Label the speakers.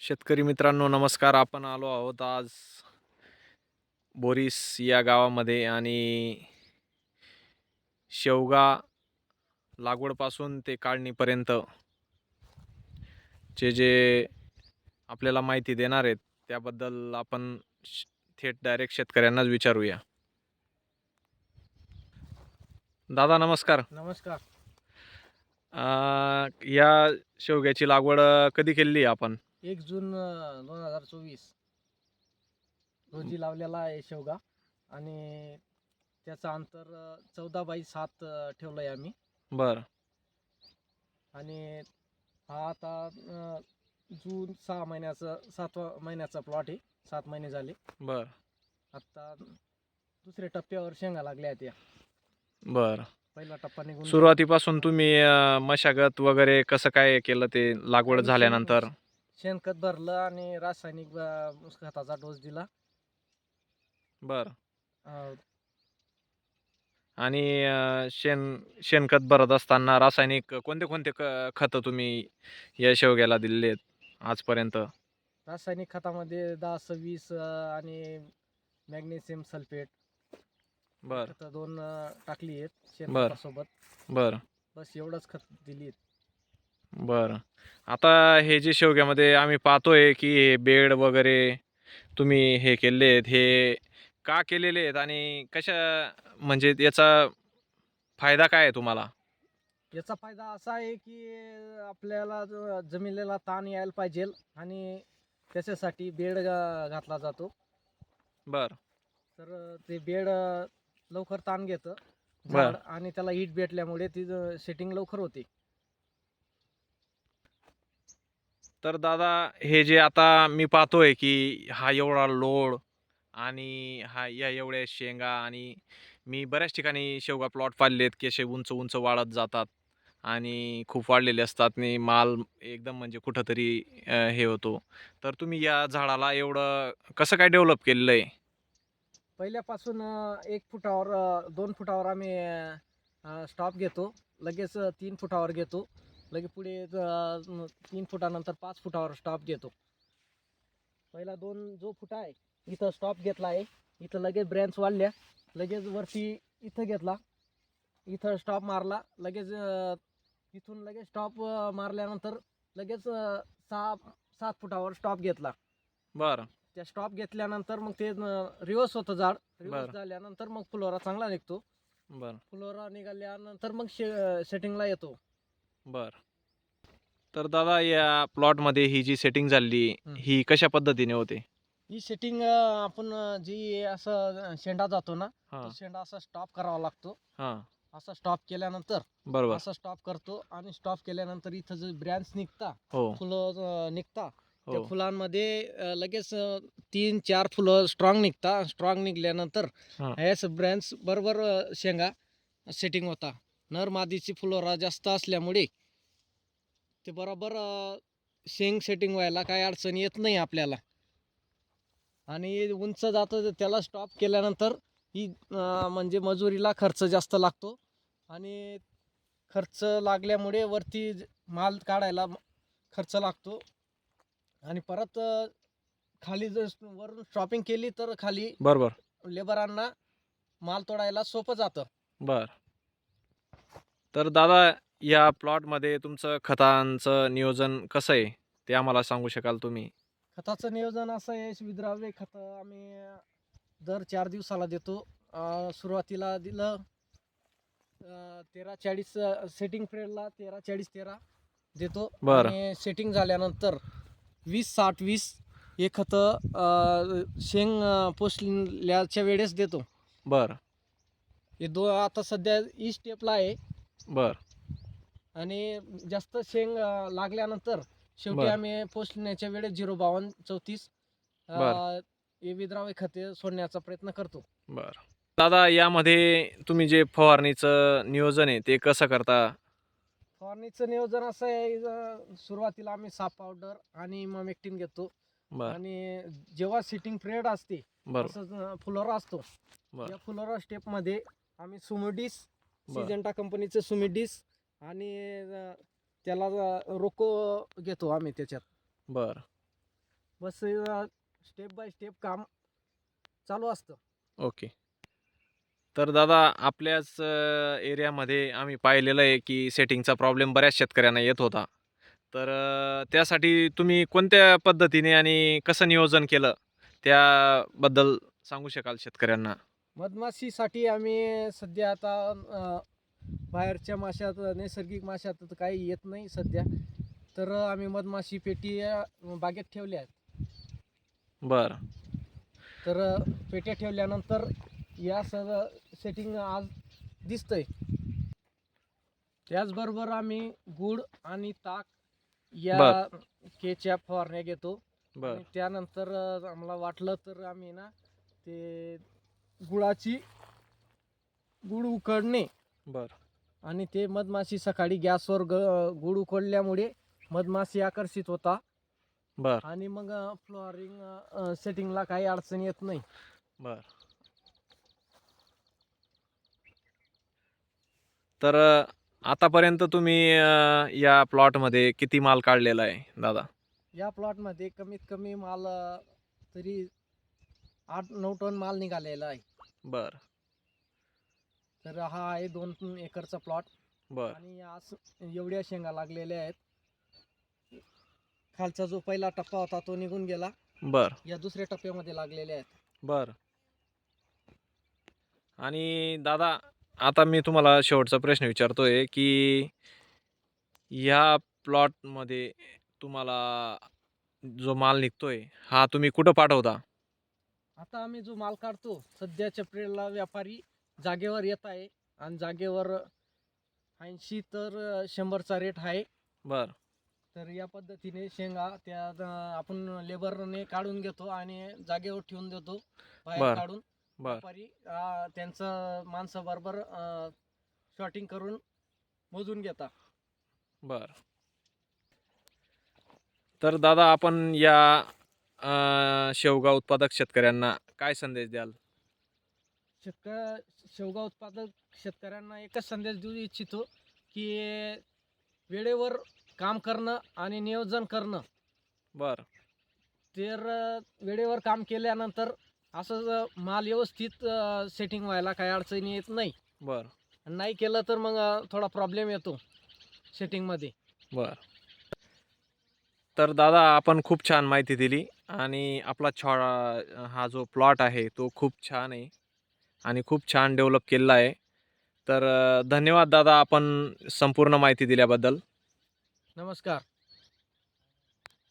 Speaker 1: शेतकरी मित्रांनो नमस्कार. आपण आलो आहोत आज बोरीस या गावामध्ये आणि शेवगा लागवडपासून ते काढणीपर्यंत जे जे आपल्याला माहिती देणार आहेत त्याबद्दल आपण थेट डायरेक्ट शेतकऱ्यांनाच विचारूया. दादा नमस्कार.
Speaker 2: नमस्कार.
Speaker 1: अं, या शेवग्याची लागवड कधी केली आपण?
Speaker 2: एक जून दोन हजार चोवीस. रोजी लावलेला आहे शेवगा. आणि त्याचं अंतर चौदा बाय सात ठेवलं आहे आम्ही.
Speaker 1: बरं.
Speaker 2: आणि हा आता अं, जून सहा महिन्याचा सातवा महिन्याचा प्लॉट आहे. सात महिने झाले.
Speaker 1: बरं.
Speaker 2: आता दुसऱ्या टप्प्यावर शेंगा लागल्या आहेत या.
Speaker 1: बरं.
Speaker 2: पहिला टप्पा निघून.
Speaker 1: सुरुवातीपासून तुम्ही अं, मशागत वगैरे कसं काय केलं ते लागवड झाल्यानंतर?
Speaker 2: शेणखत भरलं आणि रासायनिक खताचा डोस दिला.
Speaker 1: बर.
Speaker 2: अं,
Speaker 1: आणि अं, शेण शेणखत भरत असताना रासायनिक कोणते कोणते क खतं तुम्ही या शेवग्याला दिलेले आहेत आजपर्यंत?
Speaker 2: रासायनिक खतामध्ये दहा सव्वीस अं, आणि मॅग्नेशियम सल्फेट
Speaker 1: बर.
Speaker 2: खतं दोन अं, टाकली आहेत
Speaker 1: बर.
Speaker 2: शेणखतासोबत.
Speaker 1: बर.
Speaker 2: बस एवढंच खत दिली
Speaker 1: बर. आता हे जे शेवग्यामध्ये आम्ही पाहतोय की हे बेड वगैरे तुम्ही हे केले आहेत हे का केलेले आहेत आणि कशा म्हणजे याचा फायदा काय आहे तुम्हाला?
Speaker 2: याचा फायदा असा आहे की आपल्याला जो जमिनीला ताण यायला पाहिजे आणि त्याच्यासाठी बेड घातला जातो.
Speaker 1: बर.
Speaker 2: तर ते बेड लवकर ताण घेतं
Speaker 1: बर.
Speaker 2: आणि त्याला हीट भेटल्यामुळे ती सेटिंग लवकर होते.
Speaker 1: तर दादा हे जे आता मी पाहतोय की हा एवढा लोड आणि हा या एवढ्या शेंगा आणि मी बऱ्याच ठिकाणी शेवगा प्लॉट पाडलेत की असे उंच उंच वाढत जातात आणि खूप वाढलेले असतात आणि माल एकदम म्हणजे कुठंतरी हे होतो. तर तुम्ही या झाडाला एवढं कसं काय डेव्हलप केलेलं आहे?
Speaker 2: पहिल्यापासून एक फुटावर दोन फुटावर आम्ही स्टॉप घेतो. लगेच तीन फुटावर घेतो. लगे पुढे तीन फुटानंतर पाच फुटावर स्टॉप घेतो. पहिला दोन जो फुटा आहे इथं स्टॉप घेतला आहे. इथं लगेच ब्रँच वाढल्या. लगेच वरती इथं घेतला. इथं स्टॉप मारला. लगेच इथून लगेच स्टॉप मारल्यानंतर लगेच सहा सात फुटावर स्टॉप घेतला.
Speaker 1: बरं.
Speaker 2: त्या स्टॉप घेतल्यानंतर मग ते रिवर्स होतं झाड. रिवर्स. झाल्यानंतर मग फुलोरा चांगला निघतो.
Speaker 1: बरं.
Speaker 2: फुलोरा निघाल्यानंतर मग शे सेटिंगला येतो.
Speaker 1: बर. तर दादा या प्लॉटमध्ये ही जी सेटिंग झाली
Speaker 2: हं.
Speaker 1: ही कशा पद्धतीने होते?
Speaker 2: ही सेटिंग आपण अं, जी असं शेंडा जातो ना
Speaker 1: हां.
Speaker 2: तो शेंडा असा स्टॉप करावा लागतो.
Speaker 1: हां.
Speaker 2: असा स्टॉप केल्यानंतर
Speaker 1: बरोबर.
Speaker 2: असा स्टॉप करतो आणि स्टॉप केल्यानंतर इथं जे ब्रँच निघता
Speaker 1: हो.
Speaker 2: फुलं अं, निघता त्या
Speaker 1: हो.
Speaker 2: फुलांमध्ये अं, लगेच अं, तीन चार फुलं स्ट्रॉंग निघता. स्ट्रॉंग निघल्यानंतर
Speaker 1: हा.
Speaker 2: ह्याच ब्रँच बरोबर अं, शेंगा सेटिंग होता. नर मादीची फुलोरा जास्त असल्यामुळे ते बरोबर शेंग सेटिंग व्हायला काही अडचण येत नाही आपल्याला. आणि उंच जातं त्याला स्टॉप केल्यानंतर ही म्हणजे मजुरीला खर्च जास्त लागतो. आणि खर्च लागल्यामुळे वरती माल काढायला खर्च लागतो. आणि परत खाली जर वरून शॉपिंग केली तर खाली
Speaker 1: बरोबर.
Speaker 2: लेबरांना माल तोडायला सोपं जातं.
Speaker 1: बर. तर दादा या प्लॉटमध्ये तुमचं खतांचं नियोजन कसं आहे? ते आम्हाला सांगू शकाल तुम्ही.
Speaker 2: खताचं नियोजन असं आहे विद्राव्य खतं आम्ही दर चार दिवसाला देतो. अं, सुरुवातीला दिलं अं, तेरा चाळीस सेटिंग पिरियडला तेरा चाळीस तेरा देतो.
Speaker 1: बरं.
Speaker 2: आणि सेटिंग झाल्यानंतर वीस साठ वीस हे खतं शेंग अं, पोसल्याच्या वेळेस देतो.
Speaker 1: बर.
Speaker 2: हे दो आता सध्या ई स्टेपला आहे.
Speaker 1: बर
Speaker 2: आणि जास्त शेंग अं, लागल्यानंतर शेवटी
Speaker 1: बरं.
Speaker 2: आम्ही पोचण्याच्या वेळेस झिरो बावन्न चौतीस
Speaker 1: बरं.
Speaker 2: विद्रावे खते सोडण्याचा प्रयत्न करतो
Speaker 1: बर दादा यामध्ये तुम्ही जे फवारणीचं नियोजन आहे ते कसं करता
Speaker 2: फवारणीचं नियोजन असं आहे सुरुवातीला आम्ही साप पावडर आणि ममेक्टिन घेतो
Speaker 1: बर
Speaker 2: आणि जेव्हा सिटिंग पिरियड असते फुलोरा असतो
Speaker 1: बरं.
Speaker 2: या फुलोरा स्टेपमध्ये आम्ही सुमिडिस
Speaker 1: बरं.
Speaker 2: सिजंटा कंपनीचे सुमिडिस आणि अं, त्याला अं, रोको घेतो आम्ही त्याच्यात.
Speaker 1: बर.
Speaker 2: बस स्टेप बाय स्टेप काम चालू असतं.
Speaker 1: ओके. तर दादा आपल्याच अ, एरियामध्ये आम्ही पाहिलेलं आहे की सेटिंगचा प्रॉब्लेम बऱ्याच शेतकऱ्यांना येत होता. तर अ, त्यासाठी तुम्ही कोणत्या पद्धतीने आणि कसं नियोजन केलं? त्याबद्दल सांगू शकाल शेतकऱ्यांना?
Speaker 2: मधमाशीसाठी आम्ही सध्या आता बाहेरच्या माशात नैसर्गिक माशात तर काही येत नाही सध्या. तर आम्ही मधमाशी पेटी बागेत ठेवल्या आहेत.
Speaker 1: बरं.
Speaker 2: तर पेट्या ठेवल्यानंतर या सगळं सेटिंग आज दिसतंय. त्याचबरोबर आम्ही गुळ आणि ताक या. केच्या फवारण्या घेतो. त्यानंतर आम्हाला वाटलं तर आम्ही ना ते गुळाची गुळ उकडणे
Speaker 1: बरं.
Speaker 2: आणि ते मधमाशी सकाळी गॅसवर ग गुळ उकडल्यामुळे मधमाशी आकर्षित होता.
Speaker 1: बरं.
Speaker 2: आणि मग फ्लोअरिंग सेटिंगला काही अडचण येत नाही.
Speaker 1: बर. तर अ, आतापर्यंत तुम्ही अ, या प्लॉटमध्ये किती माल काढलेला आहे दादा?
Speaker 2: या प्लॉटमध्ये कमीत कमी माल अं, तरी आठ नऊ टन माल निघालेला आहे.
Speaker 1: बर.
Speaker 2: तर हा आहे दोन एकरचा प्लॉट
Speaker 1: बर.
Speaker 2: आणि आज एवढ्या शेंगा लागलेल्या आहेत. खालचा जो पहिला टप्पा होता तो निघून गेला.
Speaker 1: बर.
Speaker 2: या दुसऱ्या टप्प्यामध्ये लागलेल्या आहेत.
Speaker 1: बर. आणि दादा आता मी तुम्हाला शेवटचा प्रश्न विचारतोय की ह्या प्लॉटमध्ये तुम्हाला जो माल निघतोय हा तुम्ही कुठं पाठवता?
Speaker 2: आता आम्ही जो माल काढतो सध्याच्या पिरियडला व्यापारी जागेवर येत आहे आणि जागेवर ऐंशी तर शंभरचा रेट आहे.
Speaker 1: बर.
Speaker 2: तर या पद्धतीने शेंगा त्या आपण लेबरने काढून घेतो आणि जागेवर ठेवून देतो बाहेर. काढून.
Speaker 1: बर.
Speaker 2: व्यापारी त्यांचं माणसं बरोबर शॉर्टिंग करून मोजून घेता.
Speaker 1: बर. तर दादा आपण या शेवगा उत्पादक शेतकऱ्यांना काय संदेश द्याल?
Speaker 2: शेतक शेवगा उत्पादक शेतकऱ्यांना एकच संदेश देऊ इच्छितो की वेळेवर काम करणं आणि नियोजन करणं.
Speaker 1: बर.
Speaker 2: तर वेळेवर काम केल्यानंतर असं माल व्यवस्थित सेटिंग व्हायला काही अडचणी येत नाही.
Speaker 1: बर.
Speaker 2: नाही केलं तर मग थोडा प्रॉब्लेम येतो सेटिंगमध्ये
Speaker 1: बर. तर दादा आपण खूप छान माहिती दिली. आणि आपला छॉ हा जो प्लॉट आहे तो खूप छान आहे आणि खूप छान डेव्हलप केलेला आहे. तर धन्यवाद दादा आपण संपूर्ण माहिती दिल्याबद्दल.
Speaker 2: नमस्कार.